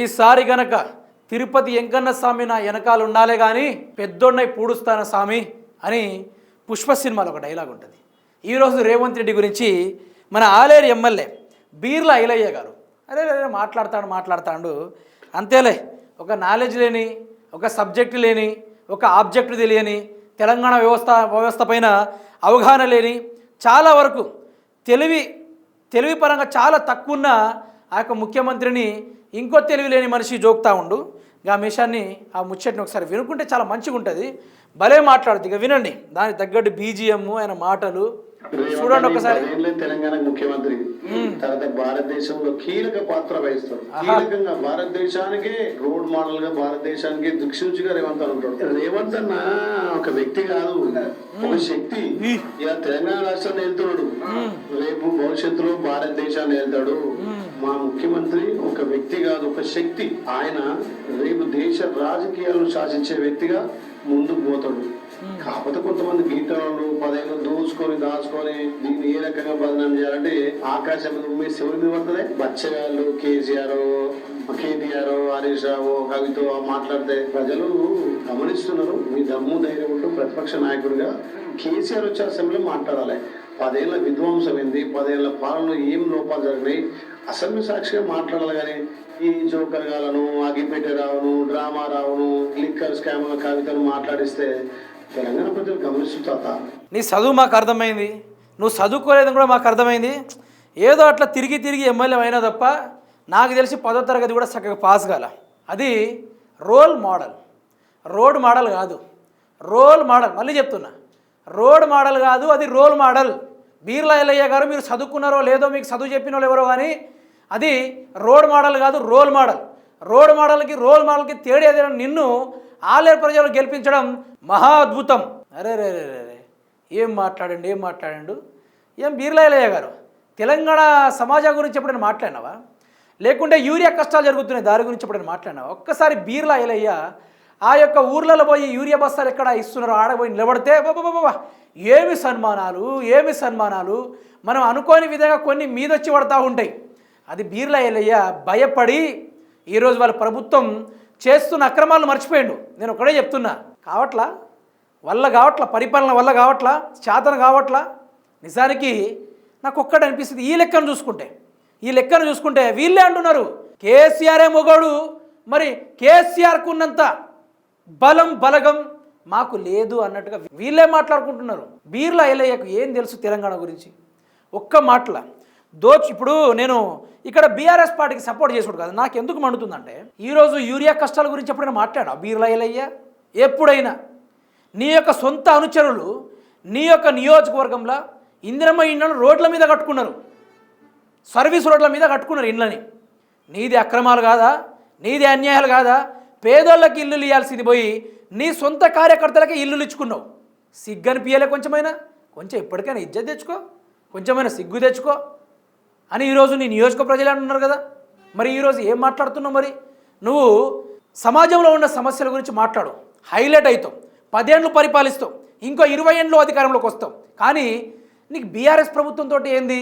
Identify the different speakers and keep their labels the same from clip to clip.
Speaker 1: ఈసారి గనక తిరుపతి వెంకన్న స్వామి నా వెనకాల ఉండాలే కానీ పెద్దోన్నై పూడుస్తాన స్వామి అని పుష్ప సినిమాలో ఒక డైలాగ్ ఉంటుంది. ఈరోజు రేవంత్ రెడ్డి గురించి మన ఆలేరు ఎమ్మెల్యే బీర్ల ఐలయ్య గారు అరే అరే మాట్లాడతాడు మాట్లాడతాడు. అంతేలే ఒక నాలెడ్జ్ లేని ఒక సబ్జెక్ట్ లేని ఒక ఆబ్జెక్ట్ తెలియని తెలంగాణ వ్యవస్థ వ్యవస్థ పైన అవగాహన లేని చాలా వరకు తెలివి తెలివి పరంగా చాలా తక్కువ ఉన్న ఆ యొక్క ముఖ్యమంత్రిని ఇంకో తెలివి లేని మనిషి జోక్తా ఉండు. ఆ విషయాన్ని ఆ ముచ్చట్ని ఒకసారి వినుకుంటే చాలా మంచిగా ఉంటుంది. భలే మాట్లాడుతుంది ఇక వినండి. దానికి తగ్గట్టు బీజిఎం ఆయన మాటలు చూడండి ఒకసారి.
Speaker 2: తెలంగాణ ముఖ్యమంత్రి. తర్వాత భారతదేశంలో కీలక పాత్ర వహిస్తాడు. కీలకంగా భారతదేశానికి రోడ్ మోడల్గా భారతదేశానికి దిక్సూచిగా రేవంత్ అన్న ఉంటాడు. రేవంత్ అన్న ఒక వ్యక్తి కాదు. ఒక శక్తి. ఇలా తెలంగాణ రాష్ట్రాన్ని వెళ్తున్నాడు రేపు భవిష్యత్తులో భారతదేశాన్ని వెళ్తాడు మా ముఖ్యమంత్రి ఒక వ్యక్తి కాదు ఒక శక్తి. ఆయన రేపు దేశ రాజకీయాలను శాసించే వ్యక్తిగా ముందుకు పోతాడు. కాకపోతే కొంతమంది గీతలు పదేళ్ళు దోచుకొని దాచుకొని దీన్ని ఏ రకంగా బదనాం చేయాలంటే ఆకాశం మీద ఎవరి మీద పడుతుంది? బచ్చగాళ్ళు కేసీఆర్ కేటీఆర్ హరీష్ రావు కవితో మాట్లాడితే ప్రజలు గమనిస్తున్నారు. మీ దమ్ము ధైర్యం ఉంటూ ప్రతిపక్ష నాయకుడిగా కేసీఆర్ వచ్చే అసెంబ్లీలో మాట్లాడాలి. పదేళ్ళ విధ్వంసం ఏంది పదేళ్ళ పాలనలో ఏం లోపాలు జరిగినాయి అసెంబ్లీ సాక్షిగా మాట్లాడాలి కానీ ఈ జోకర్ గాలను అగిపెట్టె రావును డ్రామా రావును క్లిక్కర్ స్కామ్ల కవితను మాట్లాడిస్తే తెలంగాణ ప్రజలు గమనిస్తుందా
Speaker 1: నీ చదువు మాకు అర్థమైంది. నువ్వు చదువుకోలేదని కూడా మాకు అర్థమైంది. ఏదో అట్లా తిరిగి తిరిగి ఎమ్మెల్యే అయినా తప్ప నాకు తెలిసి పదో తరగతి కూడా చక్కగా పాస్ కాల. అది రోల్ మోడల్. రోడ్ మోడల్ కాదు. Role model. మళ్ళీ చెప్తున్నా. రోడ్ మోడల్ కాదు అది రోల్ మోడల్. బీర్లా ఎల్లయ్య గారు మీరు చదువుకున్నారో లేదో మీకు చదువు చెప్పిన వాళ్ళు ఎవరో కానీ అది రోడ్ మోడల్ కాదు రోల్ మోడల్. రోడ్ మోడల్కి రోల్ మోడల్కి తేడేది నిన్ను ఆలేరు ప్రజలు గెలిపించడం మహా అద్భుతం. అరే రే రే రే రే. ఏం మాట్లాడండి ఏం మాట్లాడండు? ఏం బీర్లాయలయ్య గారు? తెలంగాణ సమాజం గురించి ఎప్పుడైనా మాట్లాడినావా? లేకుంటే యూరియా కష్టాలు జరుగుతున్నాయి దాని గురించి ఎప్పుడైనా మాట్లాడినావా? ఒక్కసారి బీర్లా ఎలయ్య ఆ యొక్క ఊర్లలో పోయి యూరియా బస్తాలు ఎక్కడ ఇస్తున్నారో ఆడపోయి నిలబడితే బాబా ఏమి సన్మానాలు ఏమి సన్మానాలు? మనం అనుకోని విధంగా కొన్ని మీదొచ్చి పడతా ఉంటాయి. అది బీర్ల ఎలయ్య భయపడి ఈరోజు వాళ్ళ ప్రభుత్వం చేస్తున్న అక్రమాలను మర్చిపోయిండు. నేను ఒకటే చెప్తున్నా. కావట్లా? వల్ల కావట్లా? పరిపాలన వల్ల కావట్లా? శాతన కావట్లా? నిజానికి నాకు ఒక్కటి అనిపిస్తుంది. ఈ లెక్కను చూసుకుంటే. ఈ లెక్కను చూసుకుంటే వీళ్ళే అంటున్నారు. కేసీఆరే మొగోడు. మరి కేసీఆర్కు ఉన్నంత బలం బలగం మాకు లేదు అన్నట్టుగా వీళ్ళే మాట్లాడుకుంటున్నారు. బీర్లా ఎలయ్యకు ఏం తెలుసు తెలంగాణ గురించి? ఒక్క మాటల. దోచి ఇప్పుడు నేను ఇక్కడ బీఆర్ఎస్ పార్టీకి సపోర్ట్ చేసుడు కాదు. నాకు ఎందుకు మండుతుందంటే ఈరోజు యూరియా కష్టాల గురించి ఎప్పుడైనా మాట్లాడా? బీర్లా ఎప్పుడైనా. నీ యొక్క సొంత అనుచరులు నీ యొక్క నియోజకవర్గంలో ఇందిరమ్మ ఇండ్లను రోడ్ల మీద కట్టుకున్నారు. సర్వీస్ రోడ్ల మీద కట్టుకున్నారు ఇండ్లని. నీది అక్రమాలు కాదా? నీది అన్యాయాలు కాదా? పేదోళ్ళకి ఇల్లులు ఇవ్వాల్సింది పోయి నీ సొంత కార్యకర్తలకే ఇల్లులు ఇచ్చుకున్నావు. సిగ్గు అనిపించలే కొంచెమైనా. కొంచెం ఎప్పటికైనా ఇజ్జత్ తెచ్చుకో. కొంచెమైనా సిగ్గు తెచ్చుకో. అని ఈరోజు నీ నియోజక ప్రజలు అంటున్నారు కదా? మరి ఈరోజు ఏం మాట్లాడుతున్నావు మరి? నువ్వు సమాజంలో ఉన్న సమస్యల గురించి మాట్లాడు. హైలైట్ అవుతావు పదేండ్లు పరిపాలిస్తావు. ఇంకో ఇరవై ఏండ్లు అధికారంలోకి వస్తావు. కానీ నీకు బీఆర్ఎస్ ప్రభుత్వంతో ఏంది?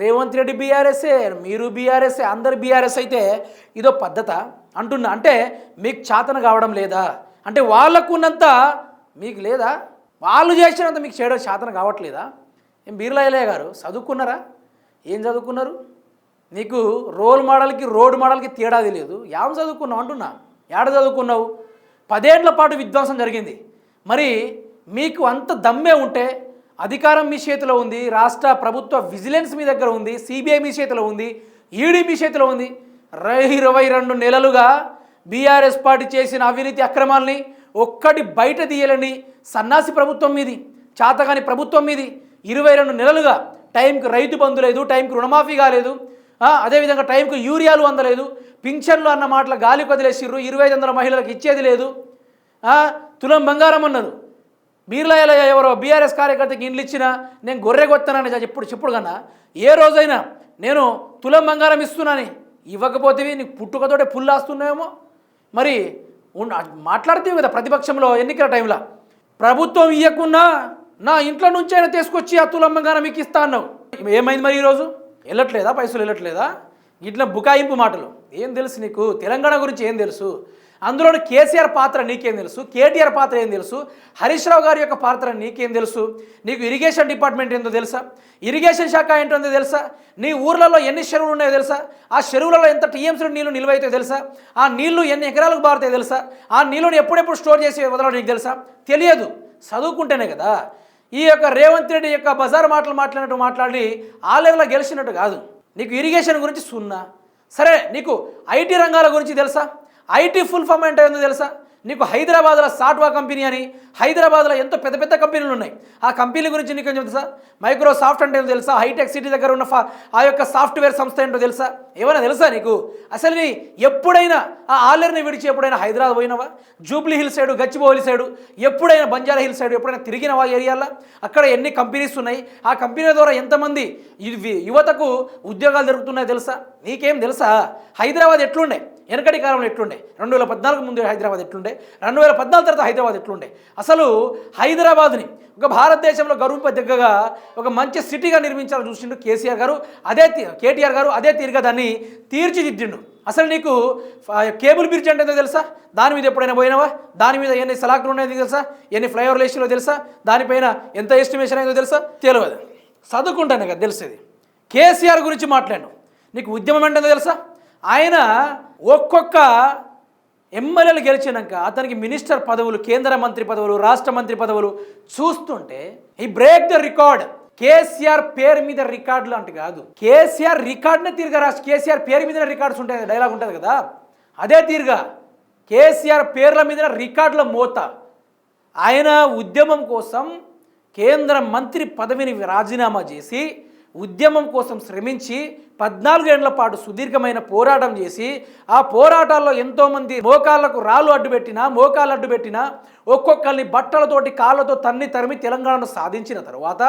Speaker 1: రేవంత్ రెడ్డి బీఆర్ఎస్ఏ మీరు బీఆర్ఎస్ఏ అందరు బీఆర్ఎస్ అయితే ఇదో పద్ధత అంటున్నా. అంటే మీకు చాతన కావడం లేదా? అంటే వాళ్ళకు ఉన్నంత మీకు లేదా? వాళ్ళు చేసినంత మీకు చేయడం శాతన కావట్లేదా? ఏం బీర్లాయలయ్య గారు చదువుకున్నారా? ఏం చదువుకున్నారు? నీకు రోల్ మోడల్కి రోడ్ మోడల్కి తేడా తెలియదు. యాం చదువుకున్నావు అంటున్నా? ఏడ చదువుకున్నావు? పదేళ్ళ పాటు విధ్వంసం జరిగింది. మరి మీకు అంత దమ్మే ఉంటే అధికారం మీ చేతిలో ఉంది రాష్ట్ర ప్రభుత్వ విజిలెన్స్ మీ దగ్గర ఉంది సిబిఐ మీ చేతిలో ఉంది ఈడీ మీ చేతిలో ఉంది. ఇరవై రెండు నెలలుగా బీఆర్ఎస్ పార్టీ చేసిన అవినీతి అక్రమాల్ని ఒక్కటి బయట తీయాలని సన్నాసి ప్రభుత్వం మీది చాతగాని ప్రభుత్వం మీది ఇరవై రెండు నెలలుగా టైంకి రైతు బంధు లేదు టైంకి రుణమాఫీ కాలేదు అదేవిధంగా టైంకి యూరియాలు అందలేదు పింఛన్లు అన్న మాటలు గాలి కదిలేసిర్రు ఇరవై ఐదు వందల మహిళలకు ఇచ్చేది లేదు తులం బంగారం అన్నారు. బీర్లాయల ఎవరో బీఆర్ఎస్ కార్యకర్తకి ఇండ్లు ఇచ్చినా నేను గొర్రె కొత్తానని చెప్పుడు చెప్పుడు కన్నా ఏ రోజైనా నేను తులం బంగారం ఇస్తున్నానని ఇవ్వకపోతేవి నీకు పుట్టుకతోటే పుల్లాస్తున్నాయేమో మరి మాట్లాడుతూ మాట్లాడితే కదా ప్రతిపక్షంలో ఎన్నికల టైంలో. ప్రభుత్వం ఇవ్వకున్నా నా ఇంట్లో నుంచి అయినా తీసుకొచ్చి ఆ తులం మీకు ఇస్తా అన్నావు. ఏమైంది మరి ఈరోజు? వెళ్ళట్లేదా? పైసలు వెళ్ళట్లేదా? ఇట్లా బుకాయింపు మాటలు. ఏం తెలుసు నీకు? తెలంగాణ గురించి ఏం తెలుసు? అందులోని కేసీఆర్ పాత్ర నీకేం తెలుసు? కేటీఆర్ పాత్ర ఏం తెలుసు? హరీష్ రావు గారి యొక్క పాత్ర నీకేం తెలుసు? నీకు ఇరిగేషన్ డిపార్ట్మెంట్ ఏందో తెలుసా? ఇరిగేషన్ శాఖ ఏంటో తెలుసా? నీ ఊర్లలో ఎన్ని చెరువులు ఉన్నాయో తెలుసా? ఆ చెరువులలో ఎంత టీఎంసీ నీళ్ళు నిల్వైతే తెలుసా? ఆ నీళ్ళు ఎన్ని ఎకరాలకు బారుతాయో తెలుసా? ఆ నీళ్ళను ఎప్పుడెప్పుడు స్టోర్ చేసి వదలడం నీకు తెలుసా? తెలియదు. చదువుకుంటేనే కదా. ఈ యొక్క రేవంత్ రెడ్డి యొక్క బజార్ మాటలు మాట్లాడినట్టు మాట్లాడి ఆ లెవెల్లో గెలిచినట్టు కాదు. నీకు ఇరిగేషన్ గురించి సున్నా. సరే నీకు ఐటీ రంగాల గురించి తెలుసా? ఐటీ ఫుల్ ఫామ్ అంటే ఏందో తెలుసా? నీకు హైదరాబాద్లో సాట్వా కంపెనీ అని హైదరాబాద్లో ఎంతో పెద్ద పెద్ద కంపెనీలు ఉన్నాయి. ఆ కంపెనీల గురించి నీకు ఏం తెలుసా? మైక్రోసాఫ్ట్ అంటే ఏమో తెలుసా? హైటెక్ సిటీ దగ్గర ఉన్న ఆ యొక్క సాఫ్ట్వేర్ సంస్థ ఏంటో తెలుసా? ఏమైనా తెలుసా నీకు? అసలు నీ ఎప్పుడైనా ఆ ఆలర్ని విడిచి ఎప్పుడైనా హైదరాబాద్ పోయినావా? Jubilee Hill side Gachibowli side ఎప్పుడైనా బంజారా హిల్ సైడ్ ఎప్పుడైనా తిరిగినవా ఏరియాలో? అక్కడ ఎన్ని కంపెనీస్ ఉన్నాయి? ఆ కంపెనీల ద్వారా ఎంతమంది యువతకు ఉద్యోగాలు దొరుకుతున్నాయో తెలుసా? నీకేం తెలుసా? హైదరాబాద్ ఎట్లుండే? వెనకటి కాలంలో ఎట్లుండే? రెండు వేల పద్నాలుగు ముందు హైదరాబాద్ ఎట్లుండే? రెండు వేల పద్నాలుగు తర్వాత హైదరాబాద్ ఎట్లుండే? అసలు హైదరాబాద్ని ఒక భారతదేశంలో గర్వింపదగ్గగా ఒక మంచి సిటీగా నిర్మించాలని చూసిండు కేసీఆర్ గారు. అదే తీ- కేటీఆర్ గారు అదే తీరుగా దాన్ని తీర్చిదిద్దిండు. అసలు నీకు కేబుల్ బ్రిడ్జ్ అంటే తెలుసా? దాని మీద ఎప్పుడైనా పోయినావా? దాని మీద ఎన్ని సలాకులు ఉన్నాయో తెలుసా? ఎన్ని ఫ్లైఓవర్ వేసినో తెలుసా? దానిపైన ఎంత ఎస్టిమేషన్ అయిందో తెలుసా? తెలియదు. చదువుకుంటాను కదా తెలిసేది. కేసీఆర్ గురించి మాట్లాడు. నీకు ఉద్యమం ఏంటో తెలుసా? ఆయన ఒక్కొక్క ఎమ్మెల్యేలు గెలిచినాక అతనికి మినిస్టర్ పదవులు కేంద్ర మంత్రి పదవులు రాష్ట్ర మంత్రి పదవులు చూస్తుంటే ఈ బ్రేక్ ద రికార్డ్. కేసీఆర్ పేరు మీద రికార్డులు అంటే కాదు. కేసీఆర్ రికార్డుని తిరిగా రాసి కేసీఆర్ పేరు మీద రికార్డ్స్ ఉంటాయి డైలాగ్ ఉంటుంది కదా? అదే తీరుగా కేసీఆర్ పేర్ల మీద రికార్డుల మోత. ఆయన ఉద్యమం కోసం కేంద్ర మంత్రి పదవిని రాజీనామా చేసి ఉద్యమం కోసం శ్రమించి పద్నాలుగేళ్ళ పాటు సుదీర్ఘమైన పోరాటం చేసి ఆ పోరాటాల్లో ఎంతోమంది మోకాళ్ళకు రాళ్ళు అడ్డుపెట్టినా మోకాళ్ళు అడ్డుపెట్టినా ఒక్కొక్కరిని బట్టలతోటి కాళ్ళతో తన్ని తరిమి తెలంగాణను సాధించిన తర్వాత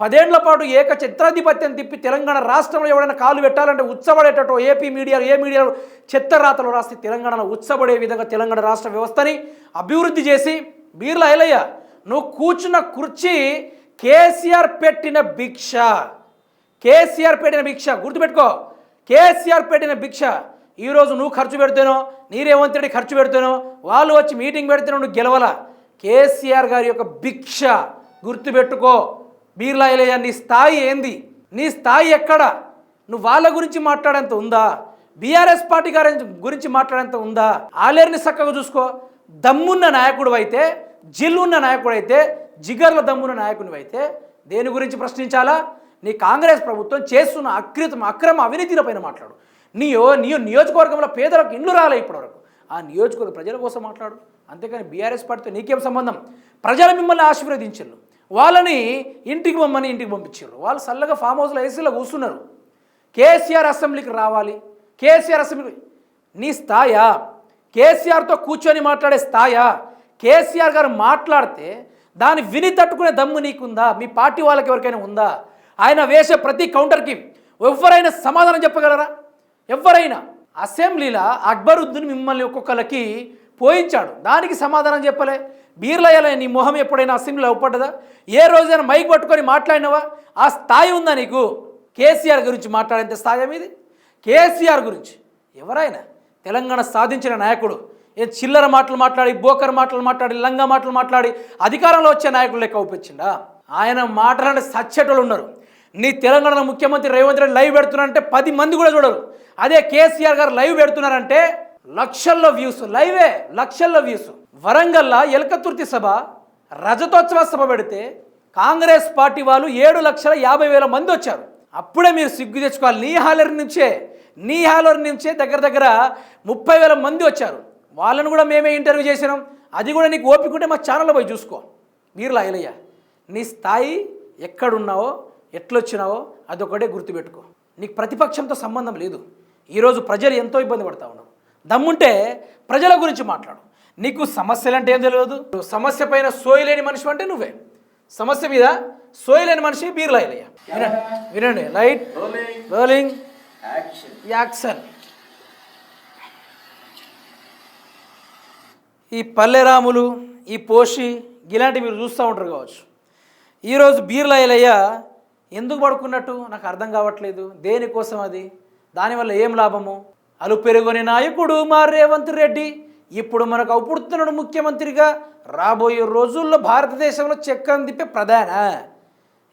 Speaker 1: పదేళ్ళ పాటు ఏక చిత్రాధిపత్యం తిప్పి తెలంగాణ రాష్ట్రంలో ఎవరైనా కాలు పెట్టాలంటే ఉత్సవడేటట్టు ఏపీ మీడియా ఏ మీడియాలు చెత్త రాతలు రాసి తెలంగాణలో ఉత్సపడే విధంగా తెలంగాణ రాష్ట్ర వ్యవస్థని అభివృద్ధి చేసి బీర్ల ఐలయ్య నువ్వు కూర్చున్న కుర్చీ కేసీఆర్ పెట్టిన భిక్ష. కేసీఆర్ పెట్టిన భిక్ష గుర్తుపెట్టుకో. కేసీఆర్ పెట్టిన భిక్ష ఈరోజు నువ్వు ఖర్చు పెడితేనో నీ రేవంత్ రెడ్డి ఖర్చు పెడితేనో వాళ్ళు వచ్చి మీటింగ్ పెడితేనో నువ్వు గెలవల? కేసీఆర్ గారి యొక్క భిక్ష గుర్తుపెట్టుకో. బీర్లాయలయ్య నీ స్థాయి ఏంది? నీ స్థాయి ఎక్కడ? నువ్వు వాళ్ళ గురించి మాట్లాడేంత ఉందా? బీఆర్ఎస్ పార్టీ గారి గురించి మాట్లాడేంత ఉందా? ఆలేరుని చక్కగా చూసుకో. దమ్మున్న నాయకుడు అయితే జిల్లున్న నాయకుడు అయితే జిగర్ల దమ్మున్న నాయకుడివి అయితే దేని గురించి ప్రశ్నించాలా? నీ కాంగ్రెస్ ప్రభుత్వం చేస్తున్న అకృతం అక్రమ అవినీతిలపైన మాట్లాడు. నీయో నీ నియోజకవర్గంలో పేదలకు ఇండ్లు రాలే ఇప్పటివరకు. ఆ నియోజకవర్గ ప్రజల కోసం మాట్లాడు. అంతేకాని బీఆర్ఎస్ పార్టీతో నీకేం సంబంధం? ప్రజలు మిమ్మల్ని ఆశీర్వదించారు వాళ్ళని ఇంటికి మమ్మల్ని ఇంటికి పంపించారు వాళ్ళు చల్లగా ఫామ్ హౌస్లో ఏసీలో కూర్చున్నారు. కేసీఆర్ అసెంబ్లీకి రావాలి. కేసీఆర్ అసెంబ్లీ నీ స్థాయా? కేసీఆర్తో కూర్చొని మాట్లాడే స్థాయా? కేసీఆర్ గారు మాట్లాడితే దాన్ని విని తట్టుకునే దమ్ము నీకుందా? మీ పార్టీ వాళ్ళకి ఎవరికైనా ఉందా? ఆయన వేసే ప్రతి కౌంటర్కి ఎవరైనా సమాధానం చెప్పగలరా? ఎవరైనా అసెంబ్లీలో అక్బరుద్దీన్ మిమ్మల్ని ఒక్కొక్కరికి పోయించాడు. దానికి సమాధానం చెప్పలే. బీర్లయ్యలే నీ మొహం ఎప్పుడైనా అసెంబ్లీలో అవ్వపడ్డదా ఏ రోజైనా మైక్ పట్టుకొని మాట్లాడినవా? ఆ స్థాయి ఉందా నీకు? కేసీఆర్ గురించి మాట్లాడేంత స్థాయి మీది? కేసీఆర్ గురించి. ఎవరైనా? తెలంగాణ సాధించిన నాయకుడు. ఏ చిల్లర మాటలు మాట్లాడి బోకర్ మాటలు మాట్లాడి లంగా మాటలు మాట్లాడి అధికారంలో వచ్చే నాయకులు లెక్క ఒప్పించిండా? ఆయన మాటలంటే సచ్చేటోళ్ళు ఉన్నారు. నీ తెలంగాణ ముఖ్యమంత్రి రేవంత్ రెడ్డి లైవ్ పెడుతున్నారంటే పది మంది కూడా చూడరు. అదే కేసీఆర్ గారు లైవ్ పెడుతున్నారంటే లక్షల్లో వ్యూస్ లైవే లక్షల్లో వ్యూస్. వరంగల్లా ఎలకతుర్తి సభ రజతోత్సవ సభ పెడితే కాంగ్రెస్ పార్టీ వాళ్ళు ఏడు లక్షల యాభై వేల మంది వచ్చారు. అప్పుడే మీరు సిగ్గు తెచ్చుకోవాలి. నీ హాలర్ నుంచే నీ హాలర్ నుంచే దగ్గర దగ్గర ముప్పై వేల మంది వచ్చారు. వాళ్ళను కూడా మేమే ఇంటర్వ్యూ చేసినాం. అది కూడా నీకు ఓపిక ఉంటే మా ఛానల్లో పోయి చూసుకో. మీరు లాయలయ్య. నీ స్థాయి ఎక్కడున్నావో ఎట్లొచ్చినావో అదొకటే గుర్తుపెట్టుకో. నీకు ప్రతిపక్షంతో సంబంధం లేదు. ఈరోజు ప్రజలు ఎంతో ఇబ్బంది పడతా ఉన్నారు దమ్ముంటే ప్రజల గురించి మాట్లాడు. నీకు సమస్యలు అంటే ఏం తెలియదు నువ్వు సమస్య పైన సోయలేని మనిషి అంటే నువ్వే. సమస్య మీద సోయలేని మనిషి బీర్లాయలయ్య వినండి వినండి. లైట్ రోలింగ్ యాక్షన్ ఈ పల్లెరాములు ఈ పోషి ఇలాంటివి మీరు చూస్తూ ఉంటారు కావచ్చు. ఈరోజు బీర్లాయలయ్యా ఎందుకు పడుకున్నట్టు? నాకు అర్థం కావట్లేదు. దేనికోసం అది? దానివల్ల ఏం లాభము? అలు పెరుగుని నాయకుడు మా రేవంత్ రెడ్డి. ఇప్పుడు మనకు అవుపుడుతున్నాడు ముఖ్యమంత్రిగా. రాబోయే రోజుల్లో భారతదేశంలో చక్రం తిప్పే ప్రధాన.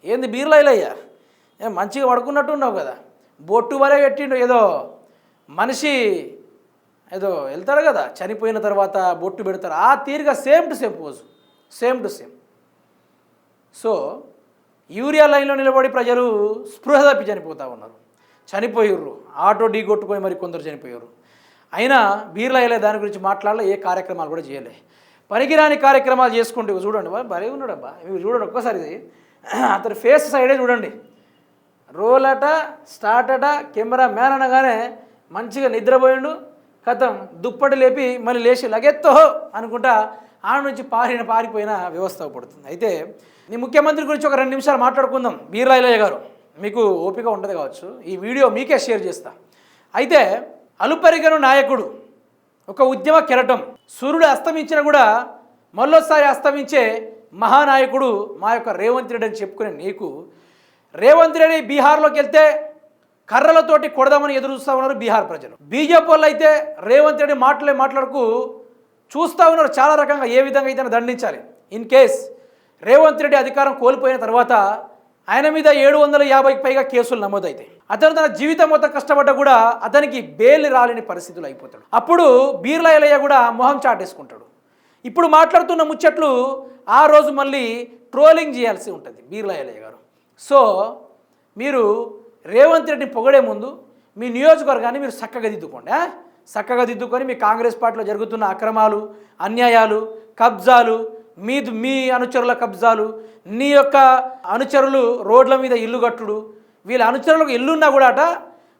Speaker 1: ఏంది బీర్లాయలయ్యా మంచిగా పడుకున్నట్టు ఉన్నావు కదా. బొట్టు వరే పెట్టిండు ఏదో మనిషి ఏదో వెళ్తాడు కదా. చనిపోయిన తర్వాత బొట్టు పెడతారు ఆ తీరుగా same to same pose. Same to same. So urea లైన్లో నిలబడి ప్రజలు స్పృహ తప్పి చనిపోతూ ఉన్నారు. చనిపోయారు ఆటో ఢీ కొట్టుకొని మరి కొందరు చనిపోయారు అయినా బీర్లా దాని గురించి మాట్లాడలే ఏ కార్యక్రమాలు కూడా చేయలే. పనికిరాని కార్యక్రమాలు చేసుకుంటే ఇవి చూడండి భరే భలే ఉన్నాడబ్బా. ఇవి చూడండి ఒక్కసారి ఇది. అతని ఫేస్ సైడే చూడండి. రోల్ అట స్టార్ట్ అట కెమెరా మ్యాన్ అనగానే మంచిగా నిద్రపోయిండు. కథం దుప్పటి లేపి మళ్ళీ లేచి లగెత్తో అనుకుంటా ఆడ నుంచి పారిన పారిపోయిన వ్యవస్థ పడుతుంది అయితే నీ ముఖ్యమంత్రి గురించి ఒక రెండు నిమిషాలు మాట్లాడుకుందాం. బీర్లాయిలయ్య గారు మీకు ఓపిక ఉంటుంది కావచ్చు. ఈ వీడియో మీకే షేర్ చేస్తా. అయితే అలుపరిగను నాయకుడు ఒక ఉద్యమ కెరటం సూర్యుడు అస్తమించినా కూడా మళ్ళొసారి అస్తమించే మహానాయకుడు మా యొక్క రేవంత్ రెడ్డి అని చెప్పుకునే నీకు రేవంత్ రెడ్డి బీహార్లోకి వెళ్తే కర్రలతోటి కొడదామని ఎదురు చూస్తా ఉన్నారు బీహార్ ప్రజలు. బీజేపీ వాళ్ళు అయితే రేవంత్ రెడ్డి మాటలే మాట్లాడుకు చూస్తూ ఉన్నారు చాలా రకంగా ఏ విధంగా అయితే దండించాలి. ఇన్ కేస్ రేవంత్ రెడ్డి అధికారం కోల్పోయిన తర్వాత ఆయన మీద ఏడు వందల యాభైకి పైగా కేసులు నమోదైతాయి. అతను తన జీవితం మొత్తం కష్టపడ్డా కూడా అతనికి బెయిల్ రాలేని పరిస్థితులు అయిపోతాడు. అప్పుడు బీర్లా ఎలయ్య కూడా మొహం చాటేసుకుంటాడు. ఇప్పుడు మాట్లాడుతున్న ముచ్చట్లు ఆ రోజు మళ్ళీ ట్రోలింగ్ చేయాల్సి ఉంటుంది బీర్లా ఎలయ్య గారు. సో మీరు రేవంత్ రెడ్డిని పొగడే ముందు మీ నియోజకవర్గాన్ని మీరు చక్కగా దిద్దుకోండి చక్కగా దిద్దుకొని మీ కాంగ్రెస్ పార్టీలో జరుగుతున్న అక్రమాలు అన్యాయాలు కబ్జాలు మీ మీ అనుచరుల కబ్జాలు నీ యొక్క అనుచరులు రోడ్ల మీద ఇల్లు కట్టుడు వీళ్ళ అనుచరులకు ఇల్లున్నా కూడా అట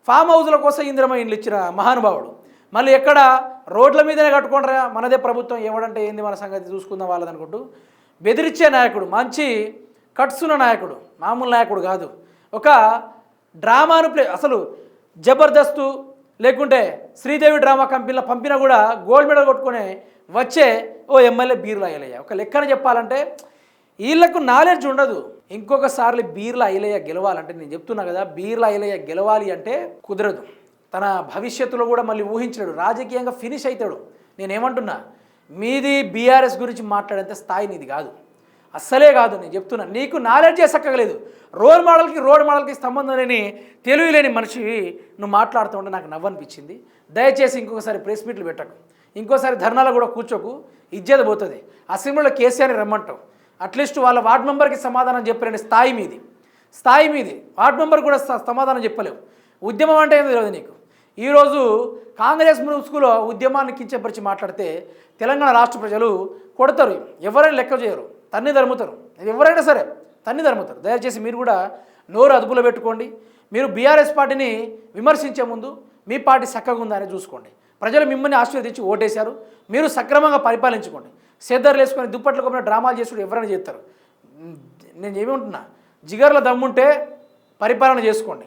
Speaker 1: ఫామ్ హౌస్ల కోసం ఇందిరమ్మ ఇల్లు ఇచ్చిన మహానుభావుడు. మళ్ళీ ఎక్కడ రోడ్ల మీదనే కట్టుకుంటారా? మనదే ప్రభుత్వం. ఏమడంటే ఏంది మన సంగతి? చూసుకుందాం వాళ్ళది అనుకుంటూ బెదిరించే నాయకుడు మంచి కట్సున్న నాయకుడు మామూలు నాయకుడు కాదు. ఒక డ్రామాను ప్లే అసలు జబర్దస్తు లేకుంటే శ్రీదేవి డ్రామా కంపెనీలో పంపినా కూడా గోల్డ్ మెడల్ కొట్టుకునే వచ్చే ఓ ఎమ్మెల్యే బీర్ల అయ్యలయ్య ఒక లెక్కన చెప్పాలంటే వీళ్ళకు నాలెడ్జ్ ఉండదు. ఇంకొకసారి బీర్ల ఐలయ్య గెలవాలంటే నేను చెప్తున్నా కదా బీర్ల ఐలయ్య గెలవాలి అంటే కుదరదు. తన భవిష్యత్తులో కూడా మళ్ళీ ఊహించాడు రాజకీయంగా ఫినిష్ అవుతాడు. నేనేమంటున్నా? మీది బీఆర్ఎస్ గురించి మాట్లాడేంత స్థాయి నీది కాదు. అస్సలే కాదు నేను చెప్తున్నా. నీకు నాలెడ్జే చక్కగలేదు రోల్ మోడల్కి రోడ్ మోడల్కి సంబంధం లేని తెలివి లేని మనిషి నువ్వు మాట్లాడుతూ ఉంటే నాకు నవ్వనిపించింది. దయచేసి ఇంకొకసారి ప్రెస్ మీట్లు పెట్టకు. ఇంకోసారి ధర్నాలో కూడా కూర్చోకు. ఇజ్జత పోతుంది. అసెంబ్లీలో కేసీఆర్ని రమ్మంటావు. అట్లీస్ట్ వాళ్ళ వార్డ్ మెంబర్కి సమాధానం చెప్పలేని స్థాయి మీది. స్థాయి మీది. వార్డ్ మెంబర్ కూడా సమాధానం చెప్పలేవు. ఉద్యమం అంటే ఏమో తెలియదు నీకు. ఈరోజు కాంగ్రెస్ ముసుగులో ఉద్యమాన్ని కించపరిచి మాట్లాడితే తెలంగాణ రాష్ట్ర ప్రజలు కొడతారు. ఎవరైనా లెక్క చేయరు. తన్ని ధర్ముతారు ఎవరైనా సరే తన్ని ధర్ముతారు దయచేసి మీరు కూడా నోరు అదుపులో పెట్టుకోండి. మీరు బీఆర్ఎస్ పార్టీని విమర్శించే ముందు మీ పార్టీ చక్కగా ఉందా అని చూసుకోండి. ప్రజలు మిమ్మల్ని ఆశీర్వదించి ఓటేశారు. మీరు సక్రమంగా పరిపాలించుకోండి. సేద్దర్లు వేసుకొని దుప్పట్లు కొమ్మిన డ్రామాలు చేసుకుంటూ ఎవరైనా చేస్తారు. నేను ఏమి ఉంటున్నా జిగర్ల దమ్ముంటే పరిపాలన చేసుకోండి.